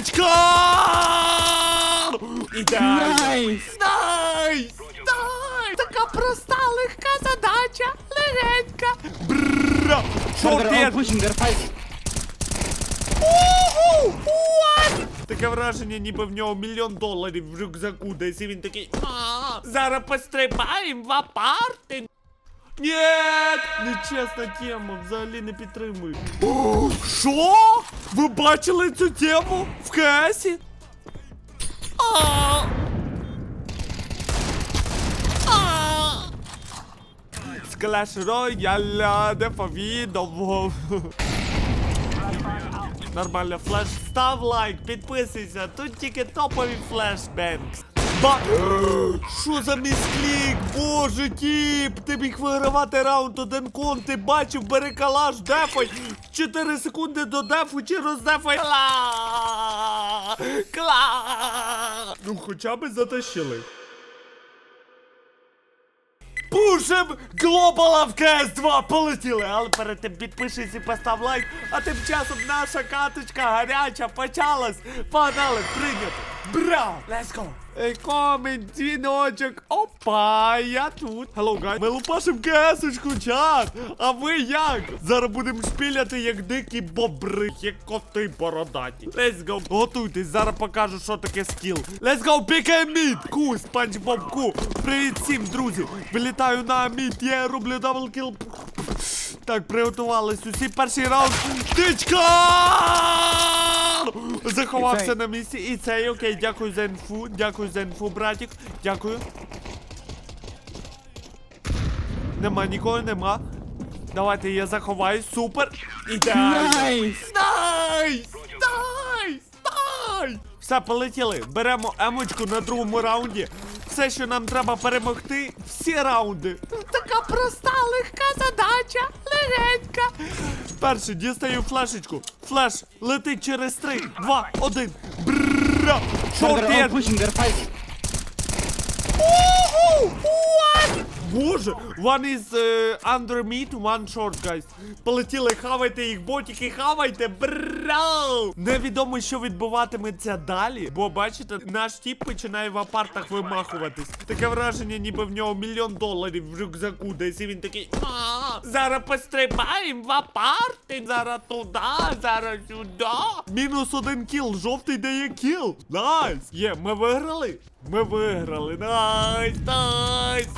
Тичка! Ідеально! Найс! Найс! Найс! Така проста, легка задача, легенька. They're fighting. Уху! What? Таке враження, ніби в нього мільйон доларів в рюкзаку десь і він такий. «А, Зараз пострибаємо в апарти. Ні, нечесна тема, взагалі не підтримую. Що? Ви бачили цю тему в. А. Склеш рояля, де повідомив. Нормально, флеш. Став лайк, підписуйся. Тут тільки топові флешбенкс. Ба... Що за місклік? Боже, тіп! Ти міг вигравати раунд один кон, ти бачив, бери калаш, дефай! 4 секунди до дефу чи роздефай. Кла! Кла! Ну хоча б затащили. Пушим глобала в КС 2 полетіли, але перед тим підпишись і постав лайк, а тим часом наша каточка гаряча почалась. Погнали, прийнято. Браво! Let's go! Ей, комент, дзвіночок. Опа, я тут. Hello, guys. Ми лупашим КСочку, чат. А ви як? Зараз будемо шпіляти як дикі бобри, як коти бородаті. Let's go. Готуйтесь, зараз покажу, що таке скіл. Let's go, пікай мід. Ку, спанч бобку. Привіт всім, друзі. Вилітаю на мід, я роблю даблкіл. Так, приготувались усі перший раунд. Тичка! Заховався на місці. І цей окей, дякую за інфу. Дякую за інфу, братік. Дякую. Нема нікого, нема. Давайте я заховаюсь. Супер. Ідеально. Найс! Найс! Найс! Найс! Все, полетіли. Беремо емочку на другому раунді. Все, що нам треба перемогти, всі раунди. Така проста, легка задача, легенька. Перший дістаю флешечку. Флеш летить через 3, 2, 1. Бра! They're Чорт є! pushing, Боже, one is uh, under meat, one short, guys. Полетіли, хавайте їх, ботики, хавайте, брау! Невідомо, що відбуватиметься далі, бо бачите, наш тіп починає в апартах вимахуватись. Таке враження, ніби в нього мільйон доларів в рюкзаку десь і він такий. «А, Зараз пострибаємо в апарти, зараз туди, зараз сюди. Мінус один кіл, жовтий дає кіл. Найс! Є, ми виграли? Ми виграли. Найс, найс.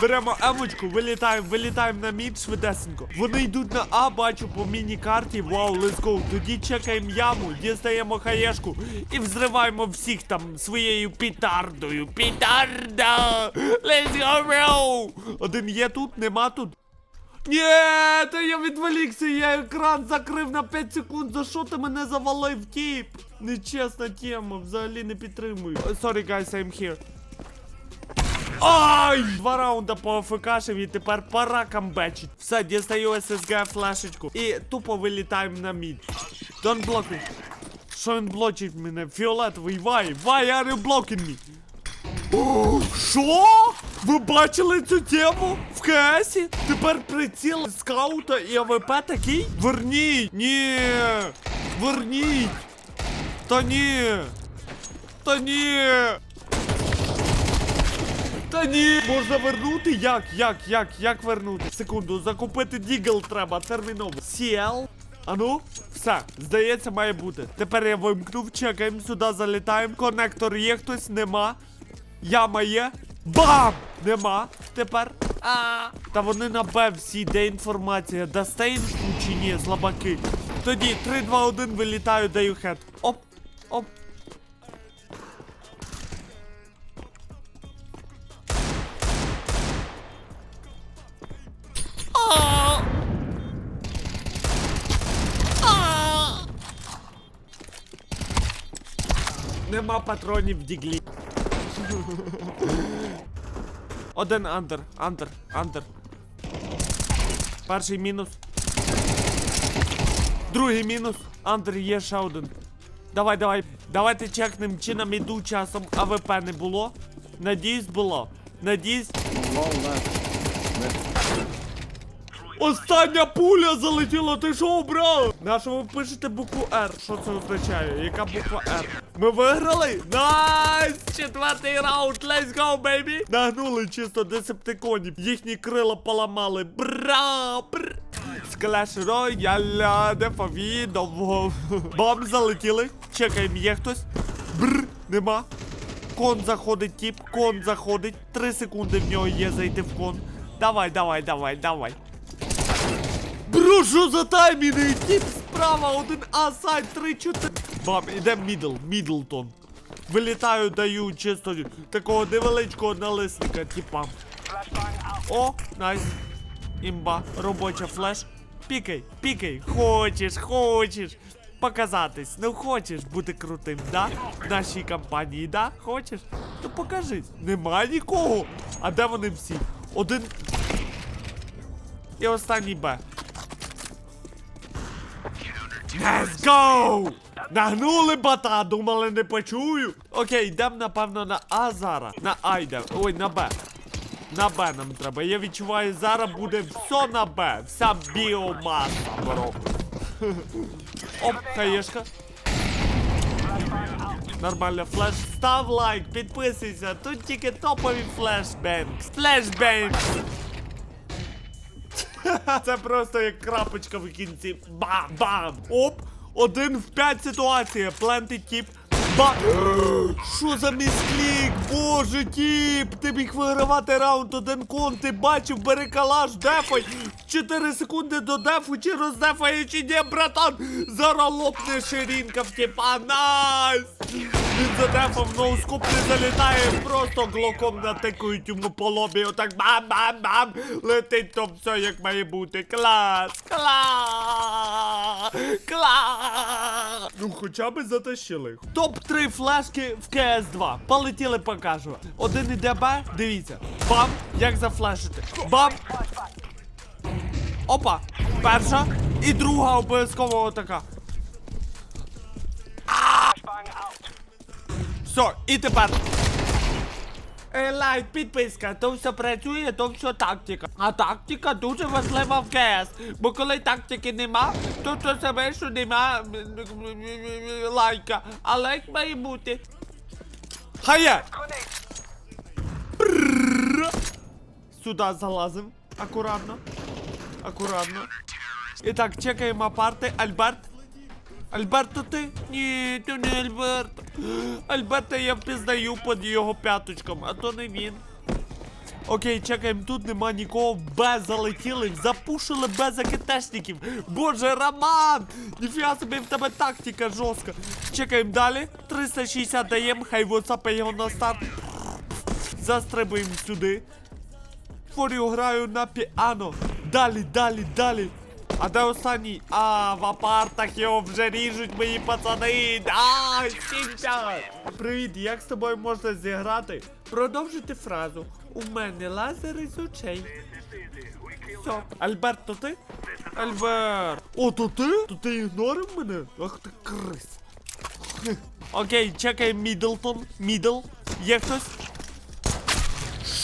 Беремо емочку, вилітаємо, вилітаємо на мід швидесенько. Вони йдуть на А, бачу по міні-карті. Вау, let's go. Тоді чекаємо яму, дістаємо хаєшку і взриваємо всіх там своєю пітардою. Пітарда! Let's go, bro! Один є тут, нема тут. Ні, то я відволікся, я екран закрив на 5 секунд. За що ти мене завалив, тіп? Нечесна тема, взагалі не підтримую. Sorry, guys, I'm here. Ай! Два раунда по АФКшив і тепер пора камбечить. Все, дістаю SSG флешечку. І тупо вилітаємо на мід. Don't block me. Що він блочить мене? Фіолетовий, why? Why are you blocking me? Що? Ви бачили цю тему в КСі? Тепер приціл скаута і АВП такий? Верніть! Ні! Верніть! Та ні! Та ні! Та ні! Можна вернути? Як? Як? Як? Як вернути? Секунду, закупити дігл треба терміново. CL? Ану, все, здається, має бути. Тепер я вимкнув, чекаємо, сюди залітаємо. Конектор є, хтось нема. Яма є. Бам! Нема. Тепер. А. Та вони на Б всі, де інформація. Дасте інфу чи ні, слабаки. Тоді 3, 2, 1 вилітаю, даю хед. Оп. Оп. А. А. Нема патронів в діглі. Один андер, андер, андер. Перший мінус. Другий мінус. Андер є ще один. Давай, давай. Давайте чекнем, чи нам іду часом АВП не було. Надіюсь, було. Надіюсь. Low не. Left. Остання пуля залетіла, ти що, брат? На що ви пишете букву R? Що це означає? Яка буква R? Ми виграли? Найс! Четвертий раунд, let's go, baby! Нагнули чисто десептиконів. Їхні крила поламали. Бра! Бр! Склеш рояля, дефові, довго. Бам, залетіли. Чекаємо, є хтось. Бр, нема. Кон заходить, тип, кон заходить. Три секунди в нього є зайти в кон. Давай, давай, давай, давай. Бро, що за таймінги? Тіп справа, один А, сайт, три, чотири. Бам, іде мідл, мідлтон. Вилітаю, даю чисто такого невеличкого налисника, типам. О, найс. Імба, робоча флеш. Пікай, пікай. Хочеш, хочеш. Показатись, ну хочеш бути крутим, да? В нашій компанії, да? Хочеш? То покажись. Нема нікого. А де вони всі? Один. І останній Б. Let's go! Нагнули бата, думали не почую. Окей, йдемо напевно на А зараз. На А йдемо. Ой, на Б. На Б нам треба. Я відчуваю, зараз буде все на Б. Вся біомаса, бро. Оп, хаєшка. Нормально, флеш. Став лайк, підписуйся. Тут тільки топові флешбенкс. Флешбенкс. Це просто як крапочка в кінці. Бам-бам! Оп! Один в п'ять ситуація. Плентить тіп. Ба. Що за місклік? Боже, тіп! Ти міг вигравати раунд один кон, ти бачив, бери калаш, дефай! 4 секунди до дефу, чи роздефає, чи ні, братан! Зараз лопне ширинка в тіпа, найс! Він задефав, ноускоп не залітає, просто глоком натикують йому по лобі, отак бам-бам-бам! Летить то все як має бути. Клас! Клас! Клас! Ну хоча б затащили. Топ-3 флешки в КС2. Полетіли, покажу. Один іде Б, дивіться. Бам! Як зафлешити. Бам! Опа! Перша і друга обов'язково отака. Все, і тепер. Е, Лайк, підписка, то все працює, то все тактика. А тактика дуже важлива в КС. Бо коли тактики нема, то то саме, що нема лайка. А лайк має бути. Хає! Сюди залазим. Акуратно. Акуратно. І так, чекаємо апарти. Альберт. Альберто ти? Ні, то не Альберт. Альберта я впізнаю під його п'яточком, а то не він. Окей, чекаємо, тут нема нікого. Б залетіли, запушили Б за. Боже, Роман! Ніфіга собі в тебе тактика жорстка. Чекаємо далі. 360 даємо, хай воцапає його на старт. Застрибуємо сюди. Форію граю на піано. Далі, далі, далі. А де останній? А, в апартах його вже ріжуть мої пацани. А, 70. Привіт, як з тобою можна зіграти? Продовжити фразу. У мене лазер із очей. Все. Альберт, то ти? Альберт. О, то ти? То ти ігнорив мене? Ах ти крис. Окей, чекай Мідлтон. Мідл. Є хтось?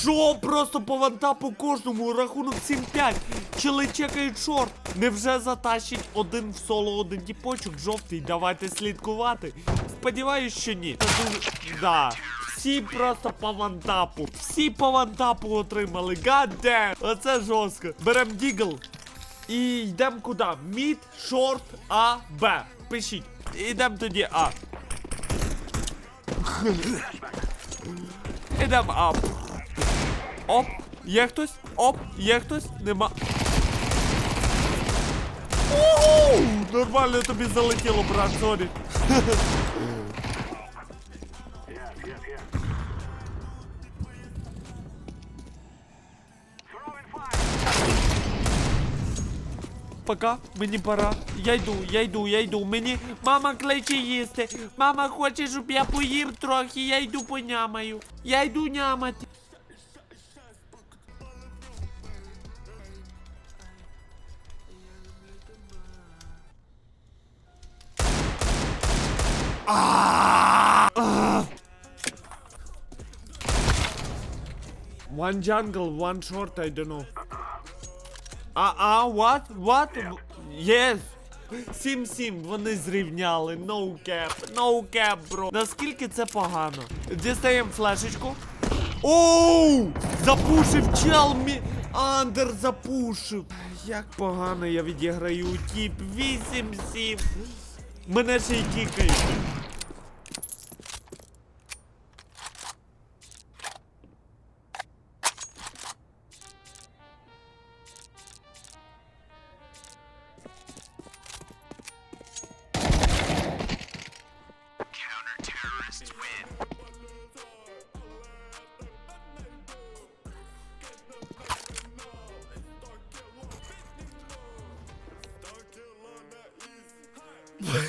Що? Просто по вантапу кожному рахунок 7-5. Чили чекають шорт. Невже затащить один в соло один тіпочок жовтий? Давайте слідкувати. Сподіваюсь, що ні. Це дуже... Да. Всі просто по вантапу. Всі по вантапу отримали. Гадде! Оце жорстко. Берем дігл. І йдемо куди? Мід, шорт, А, Б. Пишіть. Ідемо тоді А. Ідемо А. Оп, є хтось? Оп, є хтось? Нема. Оу! Нормально тобі залетіло, брат, сорі. Пока, мені пора. Я йду, я йду, я йду. Мені мама кличе їсти. Мама хоче, щоб я поїв трохи. Я йду понямаю. Я йду нямати. One jungle, one short, I don't know. А, а, what? What? Yes. 7-7, вони зрівняли. No cap, no cap, бро. Наскільки це погано? Дістаємо флешечку. Оу! Запушив чел мі... Андер запушив. Як погано я відіграю тіп. 8-7. Мене ще й кікають.